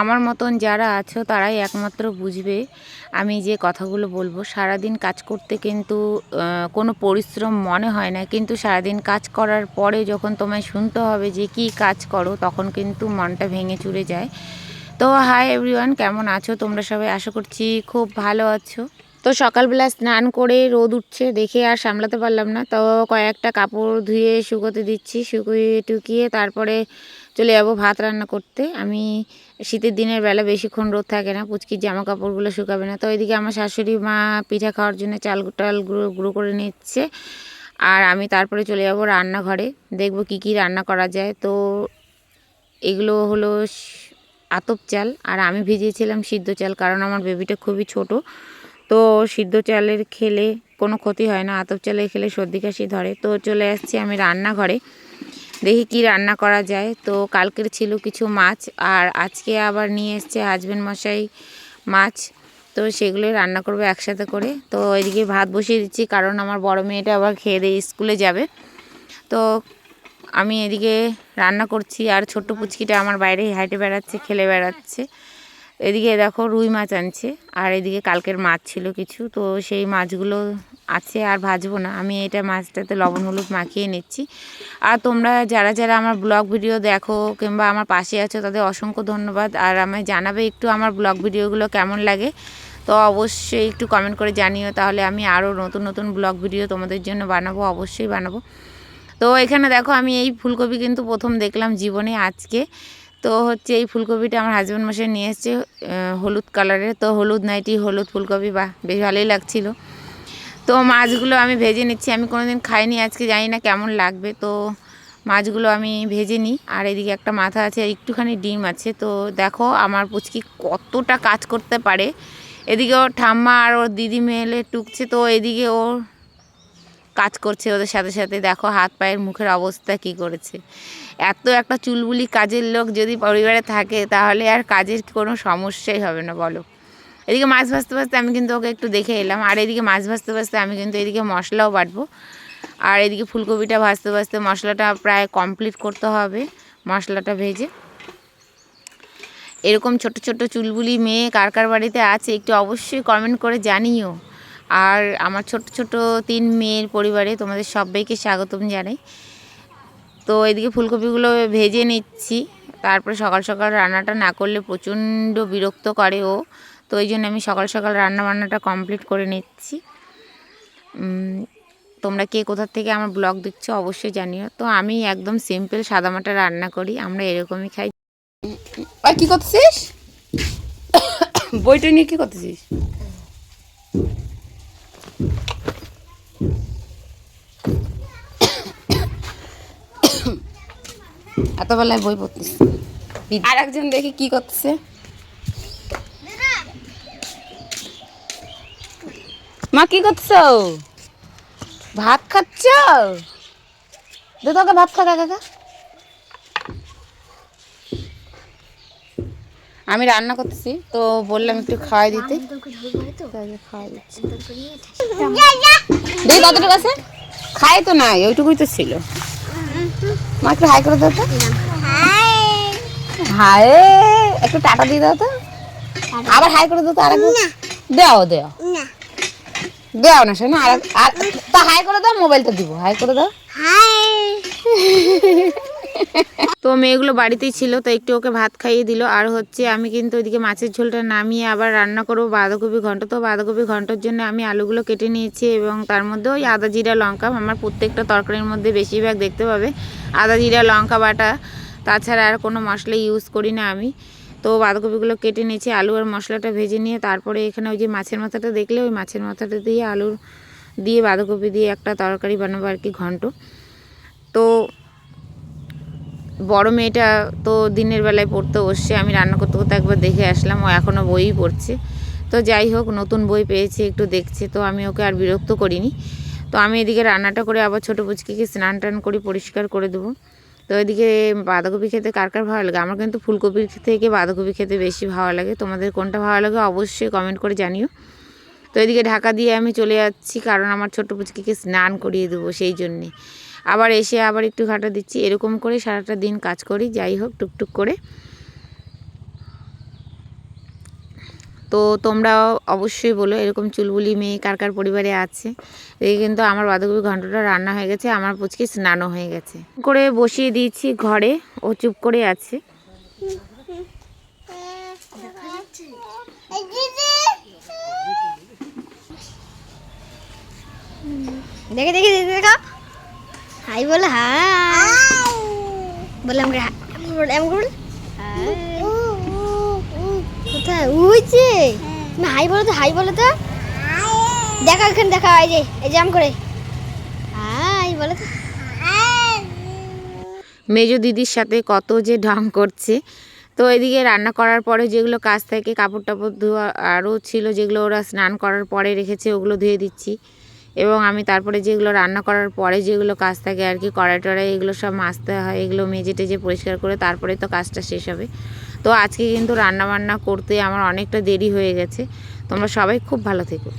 আমার মতন যারা আছো তারাই একমাত্র বুঝবে আমি যে কথাগুলো বলব। সারাদিন কাজ করতে কিন্তু কোনো পরিশ্রম মনে হয় না। কিন্তু সারাদিন কাজ করার পরে যখন তোমায় শুনতে হবে যে কি কাজ করো, তখন কিন্তু মনটা ভেঙে চুরে যায়। তো হাই এভরিওয়ান কেমন আছো তোমরা সবাই? আশা করছি খুব ভালো আছো। তো সকালবেলা স্নান করে রোদ উঠছে, দেখে আর সামলাতে পারলাম না। তো কয়েকটা কাপড় ধুয়ে শুকোতে দিচ্ছি, শুকিয়ে টুকিয়ে তারপরে চলে যাব ভাত রান্না করতে। আমি শীতের দিনের বেলা বেশিক্ষণ রোদ থাকে না, পুচকির জামা কাপড়গুলো শুকাবে না। তো ওইদিকে আমার শাশুড়ি মা পিঠা খাওয়ার জন্য চাল টাল গুঁড়ো গুঁড়ো করে নিচ্ছে। আর আমি তারপরে চলে যাব রান্নাঘরে, দেখব কি কি রান্না করা যায়। তো এগুলো হলো আতপ চাল আর আমি ভিজিয়েছিলাম সিদ্ধ চাল, কারণ আমার বেবিটা খুবই ছোট। তো সিদ্ধ চালের খেলে কোনো ক্ষতি হয় না, আতপ চালের খেলে সর্দি কাশি ধরে। তো চলে আসছি আমি রান্নাঘরে। দেখি কি রান্না করা যায়। তো কালকের ছিল কিছু মাছ আর আজকে আবার নিয়ে এসছে হাজব্যান্ড মশাই মাছ। তো সেগুলোই রান্না করব একসাথে করে। তো এদিকে ভাত বসিয়ে দিচ্ছি কারণ আমার বড় মেয়েটা আবার খেয়ে দিয়ে স্কুলে যাবে। তো আমি এদিকে রান্না করছি আর ছোট্ট পুচকিটা আমার বাইরে হাঁটে বেড়াচ্ছে, খেলে বেড়াচ্ছে। এদিকে দেখো রুই মাছ আনছে, আর এদিকে কালকের মাছ ছিল কিছু, তো সেই মাছগুলো আছে আর ভাজবো না। আমি এটা মাছটাতে লবণ হলুদ মাখিয়ে নিচ্ছি। আর তোমরা যারা যারা আমার ব্লগ ভিডিও দেখো কিংবা আমার পাশে আছো, তাদের অসংখ্য ধন্যবাদ। আর আমায় জানাবে একটু আমার ব্লগ ভিডিওগুলো কেমন লাগে, তো অবশ্যই একটু কমেন্ট করে জানিও। তাহলে আমি আরও নতুন নতুন ব্লগ ভিডিও তোমাদের জন্য বানাবো, অবশ্যই বানাবো। তো এখানে দেখো আমি এই ফুলকপি কিন্তু প্রথম দেখলাম জীবনে আজকে। তো হচ্ছে এই ফুলকপিটা আমার হাজব্যান্ড মশাই নিয়ে এসছে হলুদ কালারের তো হলুদ নাইটি হলুদ ফুলকপি বা বেশ ভালোই লাগছিল। তো মাছগুলো আমি ভেজে নিচ্ছি। আমি কোনোদিন খাইনি, আজকে জানি না কেমন লাগবে। তো মাছগুলো আমি ভেজে নিই। আর এদিকে একটা মাথা আছে, আর একটুখানি ডিম আছে। তো দেখো আমার পুচকি কতটা কাজ করতে পারে। এদিকে ওর ঠাম্মা আর ওর দিদি মেলে টুকছে। তো এদিকে ওর কাজ করছে ওদের সাথে সাথে। দেখো হাত পায়ের মুখের অবস্থা কি করেছে। এত একটা চুলবুলি কাজের লোক যদি পরিবারে থাকে, তাহলে আর কাজের কোনো সমস্যাই হবে না, বলো। এদিকে মাছ ভাজতে ভাজতে আমি কিন্তু ওকে একটু দেখে এলাম। আর এদিকে মাছ ভাজতে ভাজতে আমি কিন্তু এদিকে মশলাও বাটবো। আর এদিকে ফুলকপিটা ভাজতে ভাজতে মশলাটা প্রায় কমপ্লিট করতে হবে, মশলাটা ভেজে। এরকম ছোট ছোট চুলবুলি মেয়ে কার কার বাড়িতে আছে, একটু অবশ্যই কমেন্ট করে জানিও। আর আমার ছোট ছোট তিন মেয়ের পরিবারে তোমাদের সবাইকে স্বাগতম জানাই। তো এদিকে ফুলকপিগুলো ভেজে নিচ্ছি। তারপরে সকাল সকাল রান্নাটা না করলে প্রচণ্ড বিরক্ত করে ও। তো ওই জন্য আমি সকাল সকাল রান্না বান্নাটা কমপ্লিট করে নিচ্ছি। তোমরা কে কোথার থেকে আমার ব্লগ দেখছ অবশ্যই জানিও। তো আমি একদম সিম্পল সাদামাটা রান্না করি, আমরা এরকমই খাই। আর কি করতেছিস? বইটা নিয়ে কি করতেছিস? এত বেলায় বই পড়তেছিস আর একজন দেখি কি করতেছে। মা, কি করছ ভাত খাচ্ছ? দে তোকে ভাত খা কাকা আমি রান্না করতেছি তো বললাম একটু খাওয়াই দিতে। খাওয়াই দিচ্ছি। দেখি কতটুকু আছে? খাই তো নাই ওইটুকুই তো ছিল। মা একটু হাই করে দাও তো। হাই। একটু টাটা দিয়ে দাও তো। আবার হাই করে দাও তো আরেকবার। দাও দাও। দাও না শোনো আর আর তা হাই করে দাও মোবাইলটা দিব। হাই করে দাও। তো মেয়েগুলো বাড়িতেই ছিল, তো একটু ওকে ভাত খাইয়ে দিল। আর হচ্ছে আমি কিন্তু ওইদিকে মাছের ঝোলটা নামিয়ে আবার রান্না করব বাঁধাকপি ঘন্ট। তো বাঁধাকপি ঘণ্টার জন্য আমি আলুগুলো কেটে নিয়েছি এবং তার মধ্যে ওই আদা জিরা লঙ্কা, আমার প্রত্যেকটা তরকারির মধ্যে বেশিরভাগ দেখতে পাবে। আদা জিরা, লঙ্কা বাটা, তাছাড়া আর কোনো মশলা ইউজ করি না আমি। তো বাঁধাকপিগুলো কেটে নিয়েছি, আলু আর মশলাটা ভেজে নিয়ে তারপরে এখানে ওই যে মাছের মাথাটা দেখলে, ওই মাছের মাথাটা দিয়ে আলুর দিয়ে বাঁধাকপি দিয়ে একটা তরকারি বানাবো আর কি ঘন্ট। তো বড় মেয়েটা তো দিনের বেলায় পড়তে বসছে, আমি রান্না করতে করতে একবার দেখে আসলাম, ও এখনও বইই পড়ছে। তো যাই হোক, নতুন বই পেয়েছে, একটু দেখছে, তো আমি ওকে আর বিরক্ত করিনি। তো আমি এদিকে রান্নাটা করে আবার ছোটো পুচকিকে স্নান টান করে পরিষ্কার করে দেবো। তো এদিকে বাঁধাকপি খেতে কার কার ভালো লাগে? আমার কিন্তু ফুলকপির থেকে বাঁধাকপি খেতে বেশি ভালো লাগে। তোমাদের কোনটা ভালো লাগে অবশ্যই কমেন্ট করে জানিও। তো এদিকে ঢাকা দিয়ে আমি চলে যাচ্ছি, কারণ আমার ছোট্ট পুচকিকে স্নান করিয়ে দেবো সেই জন্যে। আবার এসে আবার একটু ঘাটা দিচ্ছি। এরকম করে সারাটা দিন কাজ করি, যাই হোক, টুকটুক করে। তো তোমরাও অবশ্যই বলো, এরকম চুলবুলি মেয়ে কার কার পরিবারে আছে? এই কিন্তু আমার বাঁধাকপি ঘন্টটা রান্না হয়ে গেছে, আমার পুচকে স্নানও হয়ে গেছে। করে বসিয়ে দিয়েছি ঘরে, ও চুপ করে আছে। দেখে দেখে দেখে, দেখা। হাই বলে হাই বলে বলে এমন করুন কোথায় উইছে তুমি হাই বলো তো হাই বলো তো দেখা এখানে দেখা এই যে এই যে আম করে হাই বলো তো মেজো দিদির সাথে কত যে ঢং করছে। তো এদিকে রান্না করার পরে যেগুলো কাজ থাকে কাপড় টাপড় ধোয়া আরও ছিল যেগুলো ওরা স্নান করার পরে রেখেছে ওগুলো ধুয়ে দিচ্ছি। এবং আমি তারপরে যেগুলো রান্না করার পরে যেগুলো কাজ থাকে আর কি, কড়াই টড়াই এগুলো সব মাজতে হয়, এগুলো মেজে টেজে পরিষ্কার করে তারপরে তো কাজটা শেষ হবে। তো আজকে কিন্তু রান্না বান্না করতে আমার অনেকটা দেরি হয়ে গেছে। তোমরা সবাই খুব ভালো থেকো।